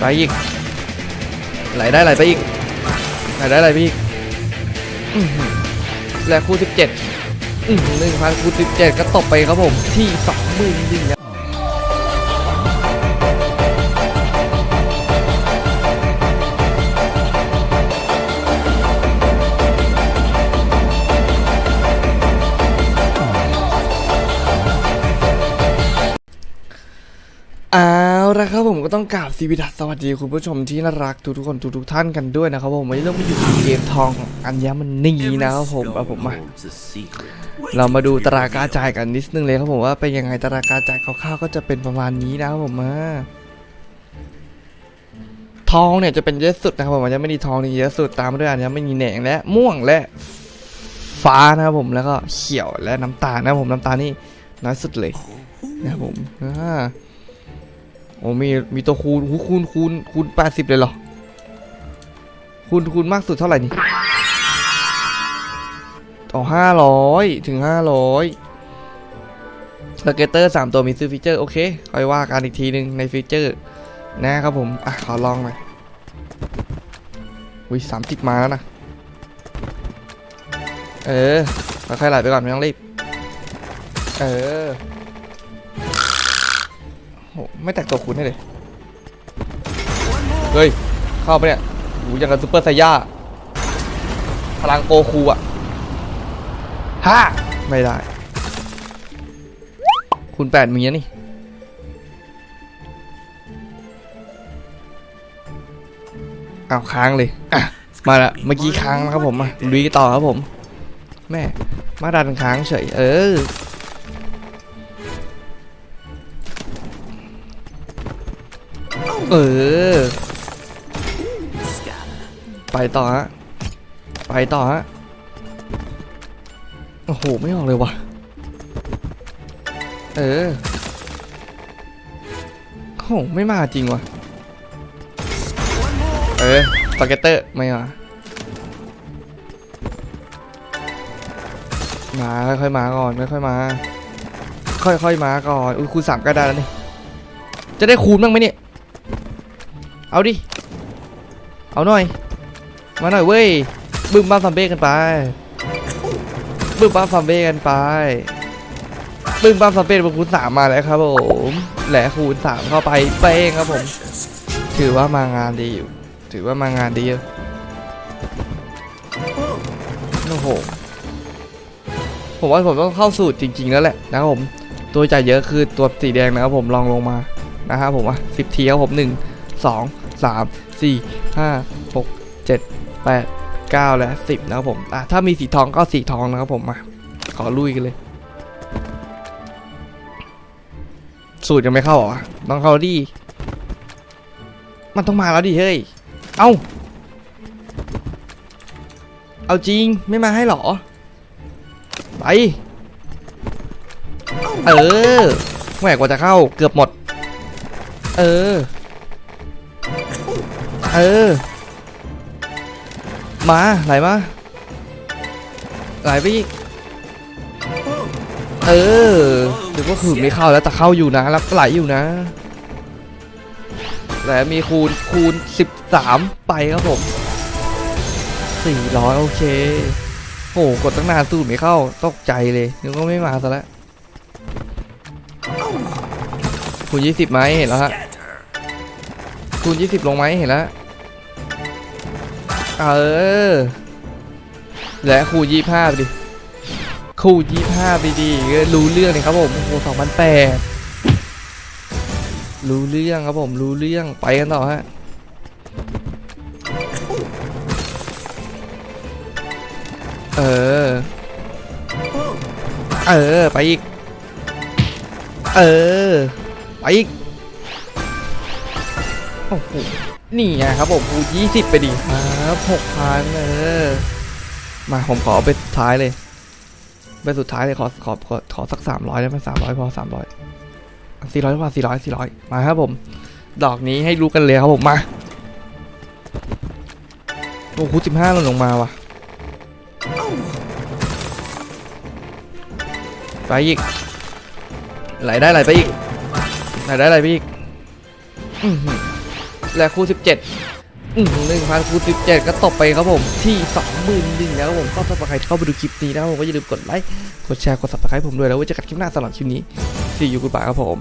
ไปอีก ไหลได้ไหลไปอีก ไหลได้ไหลไปอีกและคู่ 17 1,000คูณ17 ก็ตบไปครับผมที่ริงนะ เอาละครับผมก็ต้องกราบสวีดัสสวัสดีคุณผู้ชมที่น่ารักทุกๆคนทุกๆท่านกันด้วยนะครับผมวันนี้เรามาอยู่ในเกมทองของอัญมณีนะครับผมเอาผมมาเรามาดูตารางการจ่ายกันนิดนึงเลยครับผมว่าเป็นยังไงตารางการจ่ายคร่าวๆก็จะเป็นประมาณนี้นะครับผมมาทองเนี่ยจะเป็นเยอะสุดนะครับผมมันจะไม่มีทองนี่เยอะสุดตามมาด้วยอันนี้ไม่มีแหนงและม่วงและฟ้านะครับผมแล้วก็เขียวและน้ำตาลนะครับผมน้ำตาลนี่น้อยสุดเลยนะครับผมอ่า โอ้มีมีตัวคูณหูคูณคูณคูณแปดสิบเลยเหรอ คูณคูณมากสุดเท่าไหร่นี่อ๋อห้าร้อยถึงห้าร้อยสเกตเตอร์สามตัวมีซื้อฟีเจอร์ โอเคค่อยว่ากันอีกทีหนึ่งในฟีเจอร์ นะครับผม อะ ขอลองหน่อยอุ้ยสามสิบมาแล้วนะ เออค่อยๆไหลไปก่อนไม่ต้องรีบ เออ โหไม่แตกตัวคุณให้เลย เฮ้ย เข้าไปเนี่ยหูยังกับซูเปอร์ไซย่า พลังโกคูอะห้าไม่ได้ คุณแปดมีอะนี่อ้าวค้างเลย อะ มาละ เมื่อกี้ค้างนะครับผมมาลุยต่อครับผม แม่ มาดันค้างเฉย เออ เออ ไปต่อฮะ ไปต่อฮะ โอ้โห ไม่ออกเลยวะเออโอ้โหไม่มาจริงวะเออสเก็ตเตอร์ไม่มามาค่อยๆมาก่อนค่อยๆมา ค่อยๆมาก่อนอุ้ยคูณสามก็ได้แล้วนี่จะได้คูณบ้างไหมเนี่ย เอาดิ เอาหน่อย มาหน่อยเว้ย บึ้มบ้าซัมเบ้กันไป บึ้มบ้าซัมเบ้กันไป บึ้มบ้าซัมเบ้บนคูณสามมาแล้วครับผมแหลคูณสามเข้าไปเป้งครับผม ถือว่ามางานดีอยู่ ถือว่ามางานดีอยู่โอ้โห ผมว่าผมต้องเข้าสูตรจริง ๆ แล้วแหละนะครับผม ตัวจ่ายเยอะคือตัวสีแดงนะครับผมลองลงมานะครับผมอะสิบทีครับผมหนึ่งสอง สามสี่ห้าหกเจ็ดแปดเก้าและสิบนะครับผมอะถ้ามีสีทองก็สีทองนะครับผมมาขอลุยกันเลย สูตรยังไม่เข้าหรอต้องเข้าดิ มันต้องมาแล้วดิ เฮ้ย เอา เอาจริง ไม่มาให้หรอ ไป เออแหวกกว่าจะเข้าเกือบหมด เออ เออ มาไหลมาไหลไปอีกเออถือว่าคือไม่เข้าแล้วแต่เข้าอยู่นะแล้วไหลอยู่นะและมีคูณคูณ13ไปครับผม400โอเคโอ้กดตั้งนานสู้ไม่เข้าตกใจเลยนึกว่าไม่มาซะแล้วคูณ20ไหมเห็นแล้วฮะคูณ20ลงไหมเห็นแล้ว เออ และคูณ25ไปดิ คูณ25ไปดิก็รู้เรื่องเลยครับผมโอ้โห2008รู้เรื่องครับผมรู้เรื่องไปกันต่อฮะเออ เออ ไปอีก เออ ไปอีก โอ้โห นี่ไงครับผมคูยี่สิบไปดิครับหกพันเออ มาผมขอไปสุดท้ายเลยไปสุดท้ายเลยขอขอขอขอสักสามร้อยได้ไหมสามร้อยพอสามร้อยสี่ร้อยกว่าสี่ร้อยสี่ร้อยมาครับผม ดอกนี้ให้รู้กันเลยครับผมมาโอ้คูสิบห้าลงมาว่ะไปอีกไหลได้ไหลไปอีกไหนได้อะไรพี่อีกอื้อหือ และคูณสิบเจ็ดหนึ่งพันคูณสิบเจ็ดก็ตบไปครับผม ที่สองหมื่นหนึ่งแล้วครับผมก็ถ้าใครเข้าไปดูคลิปนี้นะผมก็อย่าลืมกดไลค์กดแชร์กด subscribe ผมด้วยแล้วไว้เจอกันคลิปหน้าสำหรับคลิปนี้ see you goodbye ครับผม